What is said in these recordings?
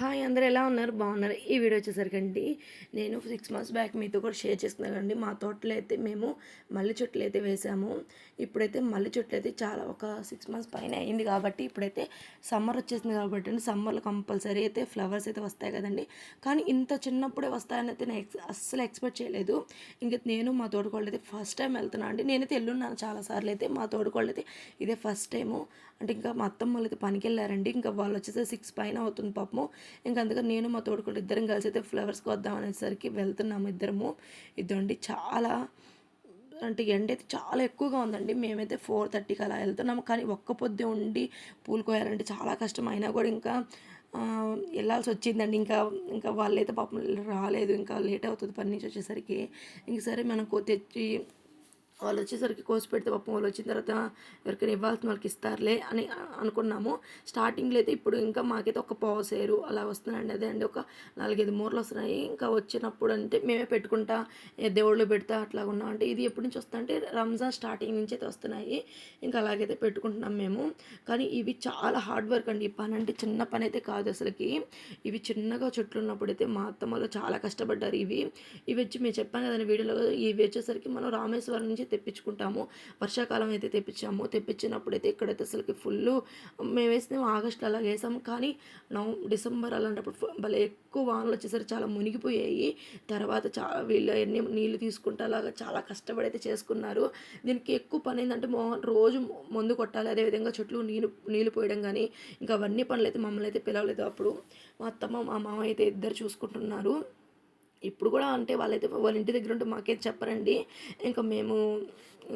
Hi అందరూ ఎలా ఉన్నారు? బాగున్నారు. ఈ వీడియో వచ్చేసరికండి నేను సిక్స్ మంత్స్ బ్యాక్ మీతో కూడా షేర్ చేస్తున్నానండి మా తోటలో అయితే మేము మల్లె చెట్లు అయితే వేసాము. ఇప్పుడైతే మల్లె చెట్లు అయితే చాలా ఒక సిక్స్ మంత్స్ పైన అయింది కాబట్టి ఇప్పుడైతే సమ్మర్ వచ్చేసింది కాబట్టి సమ్మర్లో కంపల్సరీ అయితే ఫ్లవర్స్ అయితే వస్తాయి కదండి. కానీ ఇంత చిన్నప్పుడే వస్తాయని అయితే నేను ఎక్స్ అస్సలు ఎక్స్పెక్ట్ చేయలేదు. ఇంక నేను మా తోటకోళ్ళు అయితే ఫస్ట్ టైం వెళ్తున్నా అండి. నేనైతే వెళ్ళున్నాను చాలాసార్లు అయితే. మా తోటకోళ్ళు అయితే ఇదే ఫస్ట్ టైము అంటే ఇంకా మా అత్తమ్మ వాళ్ళు అయితే పనికి వెళ్ళారండి. ఇంకా వాళ్ళు వచ్చేసి సిక్స్ పైన అవుతుంది పాపము. ఇంకా అందుకని నేను మా తోడుకుంటే ఇద్దరం కలిసి అయితే ఫ్లవర్స్కి వద్దాం అనేసరికి వెళ్తున్నాము ఇద్దరము. ఇదండి చాలా అంటే ఎండ అయితే చాలా ఎక్కువగా ఉందండి. మేమైతే ఫోర్ థర్టీకి అలా వెళ్తున్నాము. కానీ ఒక్క పొద్దు ఉండి పూలు కోయాలంటే చాలా కష్టం. అయినా కూడా ఇంకా వెళ్ళాల్సి వచ్చిందండి. ఇంకా ఇంకా వాళ్ళైతే పాపం రాలేదు. ఇంకా లేట్ అవుతుంది పని నుంచి వచ్చేసరికి. ఇంక సరే మనం తెచ్చి వాళ్ళు వచ్చేసరికి కోసి పెడితే పాపం వాళ్ళు వచ్చిన తర్వాత ఎవరికైనా ఇవ్వాల్సిన వాళ్ళకి ఇస్తారులే అని అనుకున్నాము. స్టార్టింగ్లో అయితే ఇప్పుడు ఇంకా మాకైతే ఒక పావు సేరు అలా వస్తున్నాయండి అదే అండి ఒక నాలుగైదు మూరలు వస్తున్నాయి. ఇంకా వచ్చినప్పుడు అంటే మేమే పెట్టుకుంటా దేవుళ్ళు పెడతా అట్లా ఉన్నాం. అంటే ఇది ఎప్పటి నుంచి వస్తుందంటే రంజాన్ స్టార్టింగ్ నుంచి అయితే వస్తున్నాయి. ఇంకా అలాగైతే పెట్టుకుంటున్నాం మేము. కానీ ఇవి చాలా హార్డ్ వర్క్ అండి. ఈ పని అంటే చిన్న పని అయితే కాదు అసలుకి. ఇవి చిన్నగా చెట్లు ఉన్నప్పుడు అయితే మా అత్తమ్మలో చాలా కష్టపడ్డారు ఇవి. ఇవి వచ్చి మేము చెప్పాం కదండి వీడియోలో ఇవి వచ్చేసరికి మనం రామేశ్వరం నుంచి తెప్పించుకుంటాము వర్షాకాలం అయితే తెప్పించాము తెప్పించినప్పుడు అయితే ఇక్కడైతే అసలుకి ఫుల్ మేము వేసినాము ఆగస్ట్లో అలా వేసాము కానీ నవ డిసెంబర్ అలాంటప్పుడు భలే ఎక్కువ వానలు వచ్చేసరికి చాలా మునిగిపోయాయి. తర్వాత చాలా వీళ్ళు ఎన్ని నీళ్ళు తీసుకుంటా అలాగా చాలా కష్టపడి అయితే చేసుకున్నారు. దీనికి ఎక్కువ పని ఏంటంటే మో రోజు మందు కొట్టాలి. అదేవిధంగా చెట్లు నీళ్ళు నీళ్ళు పోయడం కానీ ఇంకా అవన్నీ పనులు అయితే మమ్మల్ని అయితే పిలవలేదు అప్పుడు. మా అత్తమ్మ మా మామ అయితే ఇద్దరు చూసుకుంటున్నారు. ఇప్పుడు కూడా అంటే వాళ్ళైతే వాళ్ళ ఇంటి దగ్గర ఉంటే మాకేం చెప్పరండి. ఇంకా మేము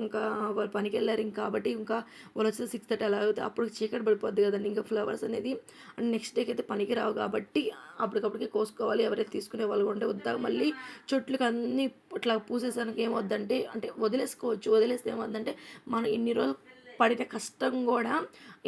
ఇంకా వాళ్ళు పనికి వెళ్ళారు ఇంకా కాబట్టి ఇంకా వాళ్ళు వచ్చేసి సిక్స్ థర్టీ అలా అవుతుంది అప్పుడు చీకటి పడిపోద్ది కదండి. ఇంకా ఫ్లవర్స్ అనేది అండ్ నెక్స్ట్ డేకి అయితే పనికి రావు కాబట్టి అప్పటికప్పటికే కోసుకోవాలి. ఎవరైతే తీసుకునే వాళ్ళు ఉంటే వద్దా. మళ్ళీ చెట్లకు అన్నీ ఇట్లా పూసేసానికి ఏమొద్దంటే అంటే వదిలేసుకోవచ్చు. వదిలేస్తే ఏమొద్దంటే మనం ఇన్ని రోజులు పడిన కష్టం కూడా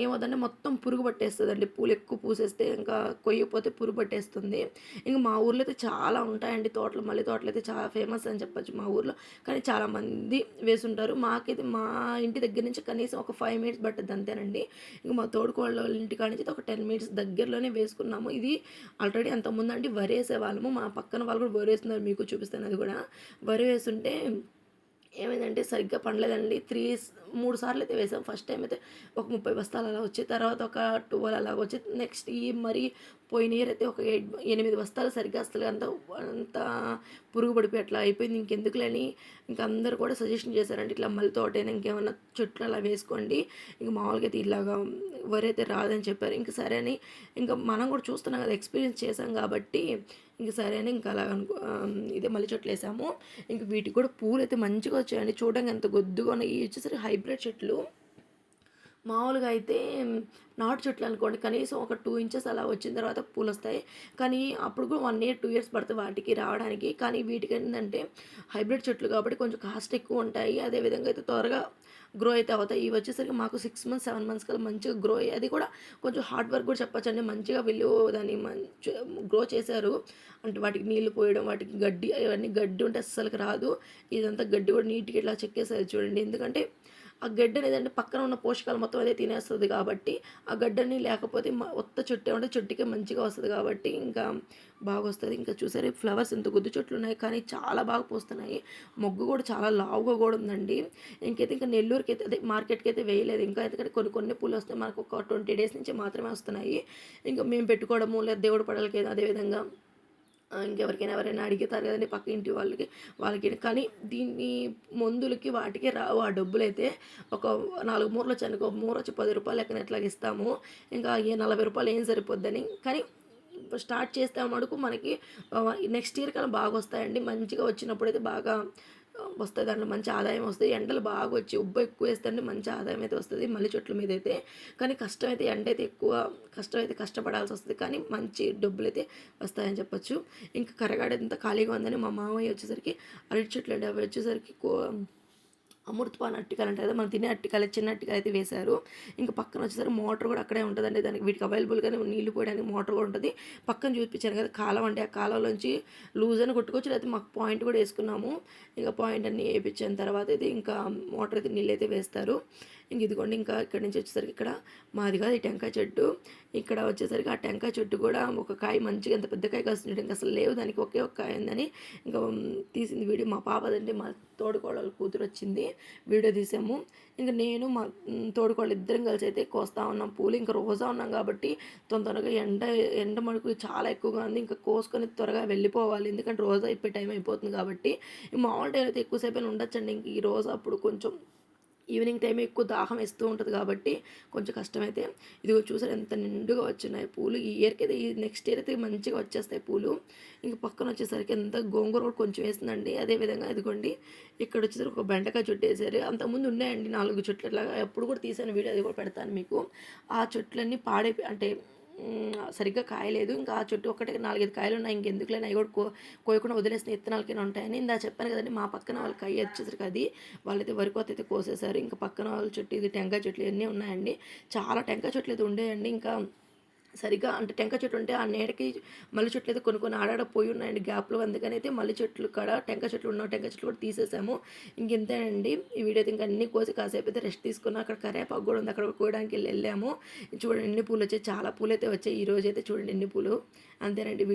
ఏమవుతుందంటే మొత్తం పురుగు పట్టేస్తుందండి. పూలు ఎక్కువ పూసేస్తే ఇంకా కొయ్యపోతే పురుగు పట్టేస్తుంది. ఇంకా మా ఊర్లో అయితే చాలా ఉంటాయండి తోటలు. మళ్ళీ తోటలు అయితే చాలా ఫేమస్ అని చెప్పొచ్చు మా ఊర్లో. కానీ చాలామంది వేసుంటారు. మాకైతే మా ఇంటి దగ్గర నుంచి కనీసం ఒక ఫైవ్ మినిట్స్ పట్టుద్ది అంతేనండి. ఇంకా మా తోడుకోళ్ళ వాళ్ళ ఇంటి కాడ నుంచి అయితే ఒక టెన్ మినిట్స్ దగ్గరలోనే వేసుకున్నాము. ఇది ఆల్రెడీ అంతకుముందు అంటే వరి వేసే వాళ్ళము. మా పక్కన వాళ్ళు కూడా వరి వేస్తున్నారు మీకు చూపిస్తాను అది కూడా. వరి వేస్తుంటే ఏమైందంటే సరిగ్గా పండలేదండి. త్రీ మూడు సార్లు అయితే వేసాం. ఫస్ట్ టైం అయితే ఒక ముప్పై బస్తాలు అలా వచ్చి తర్వాత ఒక ట్వెల్వ్ అలా వచ్చి నెక్స్ట్ ఈ మరి పోయిన ఇయర్ అయితే ఒక ఎయిట్ ఎనిమిది బస్తాలు సరిగ్గా అసలు అంత అంత పురుగు పడిపోయి అట్లా అయిపోయింది. ఇంకెందుకులని? ఇంకా అందరు కూడా సజెషన్ చేశారంటే ఇట్లా మళ్ళీ తోటైనా ఇంకేమన్నా చెట్లు అలా వేసుకోండి. ఇంక మామూలుగా అయితే ఇలాగా ఎవరైతే అయితే రాదని చెప్పారు ఇంక సరే అని ఇంకా మనం కూడా చూస్తున్నాం కదా ఎక్స్పీరియన్స్ చేసాం కాబట్టి ఇంక సరే అని ఇంకా అలా అనుకో ఇదే మళ్ళీ చెట్లు వేసాము. ఇంక వీటికి కూడా పూలు అయితే మంచిగా వచ్చాయండి. చూడడానికి ఎంత గొద్దుగా ఉన్నాయి. ఇవి వచ్చేసరికి హైబ్రిడ్ చెట్లు. మామూలుగా అయితే నాటు చెట్లు అనుకోండి కనీసం ఒక టూ ఇంచెస్ అలా వచ్చిన తర్వాత పూలు వస్తాయి కానీ అప్పుడు కూడా వన్ ఇయర్ టూ ఇయర్స్ పడుతుంది వాటికి రావడానికి. కానీ వీటికి ఏంటంటే హైబ్రిడ్ చెట్లు కాబట్టి కొంచెం కాస్ట్ ఎక్కువ ఉంటాయి. అదేవిధంగా అయితే త్వరగా గ్రో అయితే అవుతాయి. ఇవి వచ్చేసరికి మాకు సిక్స్ మంత్స్ సెవెన్ మంత్స్ కల్లా మంచిగా గ్రో అయ్యి అది కూడా కొంచెం హార్డ్ వర్క్ కూడా చెప్పచ్చు అండి మంచిగా వీళ్ళు దాన్ని మంచి గ్రో చేశారు. అంటే వాటికి నీళ్ళు పోయడం వాటికి గడ్డి అవన్నీ గడ్డి ఉంటే అస్సలకి రాదు. ఇదంతా గడ్డి కూడా నీట్గా ఇట్లా చెక్కేసారు చూడండి. ఎందుకంటే ఆ గడ్డని అనేది పక్కన ఉన్న పోషకాలు మొత్తం అదే తినేస్తుంది కాబట్టి ఆ గడ్డని లేకపోతే మ- ఒత్త చెట్టు ఉంటే చెట్టుకే మంచిగా వస్తుంది కాబట్టి ఇంకా బాగా వస్తుంది ఇంకా చూసారు ఫ్లవర్స్ ఇంత గుద్దు చెట్లు ఉన్నాయి కానీ చాలా బాగా పూస్తున్నాయి. మొగ్గు కూడా చాలా లావుగా కూడా ఉందండి. ఇంకైతే ఇంకా నెల్లూరుకి అయితే అదే మార్కెట్కి అయితే వేయలేదు. ఇంకా ఎందుకంటే కొన్ని కొన్ని పూలు వస్తాయి మనకు ఒక ట్వంటీ డేస్ నుంచి మాత్రమే వస్తున్నాయి. ఇంకా మేము పెట్టుకోవడము లేదా దేవుడు పడలకి అదేవిధంగా ఇంకెవరికైనా ఎవరైనా అడిగితారు కదండి పక్క ఇంటి వాళ్ళకి వాళ్ళకి. కానీ దీన్ని మందులకి వాటికి రావు. ఆ డబ్బులు అయితే ఒక నాలుగు మూరలు వచ్చాను ఒక మూర వచ్చి పది రూపాయలు లెక్కన ఎట్లా ఇస్తాము. ఇంకా ఏ నలభై రూపాయలు ఏం సరిపోద్దని. కానీ స్టార్ట్ చేస్తే మటుకు మనకి నెక్స్ట్ ఇయర్ కన్నా బాగా వస్తాయండి. మంచిగా వచ్చినప్పుడు అయితే బాగా వస్తుంది వస్తాయి దాంట్లో మంచి ఆదాయం వస్తుంది. ఎండలు బాగా వచ్చి ఉబ్బ ఎక్కువ వేస్తే మంచి ఆదాయం అయితే వస్తుంది మళ్ళీ చెట్ల మీద అయితే. కానీ కష్టం అయితే ఎండ అయితే ఎక్కువ కష్టం అయితే కష్టపడాల్సి వస్తుంది. కానీ మంచి డబ్బులు అయితే వస్తాయని చెప్పొచ్చు. ఇంకా కరగాడ ఎంత ఖాళీగా ఉందని మా మామయ్య వచ్చేసరికి అరటి చెట్లు అండి అవి వచ్చేసరికి కో అమృతపాన్ అట్టికాయలు అంటే మనం తినే అట్టికాయలు చిన్న అట్టికాయలు అయితే వేశారు. ఇంకా పక్కన వచ్చేసరికి మోటార్ కూడా అక్కడే ఉంటుందండి. దానికి వీటికి అవైలబుల్గానే నీళ్ళు పోయడానికి మోటార్ కూడా ఉంటుంది. పక్కన చూపించాను కదా కాలం అంటే ఆ కాలంలోంచి లూజ్ అని కొట్టుకోవచ్చు. లేకపోతే మాకు పాయింట్ కూడా వేసుకున్నాము. ఇంకా పాయింట్ అన్ని వేయించిన తర్వాత అయితే ఇంకా మోటార్ అయితే నీళ్ళు అయితే వేస్తారు. ఇంక ఇదిగోండి ఇంకా ఇక్కడ నుంచి వచ్చేసరికి ఇక్కడ మాది కాదు ఈ టెంకాయ చెట్టు. ఇక్కడ వచ్చేసరికి ఆ టెంకాయ చెట్టు కూడా ఒక కాయ మంచిగా ఎంత పెద్ద కాయ కాస్తుంది ఇంకా అసలు లేవు దానికి ఒకే ఒక కాయ ఉందని ఇంకా తీసింది వీడియో మా పాపదండి మా తోడుకోడలు కూతురు వచ్చింది. వీడియో తీసాము. ఇంకా నేను మా తోడుకోళ్ళు ఇద్దరం కలిసి అయితే కోస్తా ఉన్నాం పూలు. ఇంకా రోజా ఉన్నాం కాబట్టి తొందరగా ఎండ ఎండ మడుకు చాలా ఎక్కువగా ఉంది. ఇంకా కోసుకొని త్వరగా వెళ్ళిపోవాలి. ఎందుకంటే రోజా ఇప్పే టైం అయిపోతుంది కాబట్టి. మామూలు టైం అయితే ఎక్కువసేపు ఉండొచ్చండి. ఇంక ఈ రోజు అప్పుడు కొంచెం ఈవినింగ్ టైం ఎక్కువ దాహం వేస్తూ ఉంటుంది కాబట్టి కొంచెం కష్టమైతే ఇదిగో చూసారు ఎంత నిండుగా వచ్చినాయి పూలు. ఈ ఇయర్కి అయితే ఈ నెక్స్ట్ ఇయర్ అయితే మంచిగా వచ్చేస్తాయి పూలు. ఇంక పక్కన వచ్చేసరికి ఎంత గోంగూర కూడా కొంచెం వేసిందండి అదేవిధంగా ఇదిగోండి ఇక్కడ వచ్చేసరికి ఒక బెండకాయ చెట్టు వేసారు. అంతకుముందు ఉన్నాయండి నాలుగు చెట్లు అట్లాగా. ఎప్పుడు కూడా తీసాను వీడియో అది కూడా పెడతాను మీకు. ఆ చెట్లన్నీ పాడైపోయి అంటే సరిగ్గా కాయలేదు. ఇంకా ఆ చుట్టూ ఒకటి నాలుగైదు కాయలు ఉన్నాయి ఇంకెందుకులేని అవి కూడా కో కోయకుండా వదిలేసిన ఇత్తనాలకైనా ఉంటాయని ఇందా చెప్పాను కదండి. మా పక్కన వాళ్ళ కాయ వచ్చేసరికి అది వాళ్ళైతే వరి కోత అయితే కోసేశారు. ఇంకా పక్కన వాళ్ళ చెట్టు ఇది టెంకాయ చెట్లు ఇవన్నీ ఉన్నాయండి. చాలా టెంకాయ చెట్లు అయితే ఉండేయండి. ఇంకా సరిగ్గా అంటే టెంకాయ చెట్టు ఉంటే ఆ నీడకి మల్లె చెట్లు అయితే కొన్ని కొన్ని ఆడాడ పోయి ఉన్నాయండి గ్యాప్లో. అందుకని అయితే మల్లె చెట్లు కాడ టెంకాయ చెట్లు ఉన్న టెంకాయ చెట్లు కూడా తీసేసాము. ఇంకెంతేనండి? ఈ వీడియో అయితే ఇంకా అన్ని కోసి కాసేపు అయితే రెస్ట్ తీసుకున్నాం. అక్కడ కరేపాకు కూడా ఉంది. అక్కడ కోయడానికి వెళ్ళి వెళ్ళాము. చూడండి ఎన్ని పూలు వచ్చాయి. చాలా పూలు అయితే వచ్చాయి. ఈ రోజు అయితే చూడండి ఎన్ని పూలు. అంతేనండి. వీడియో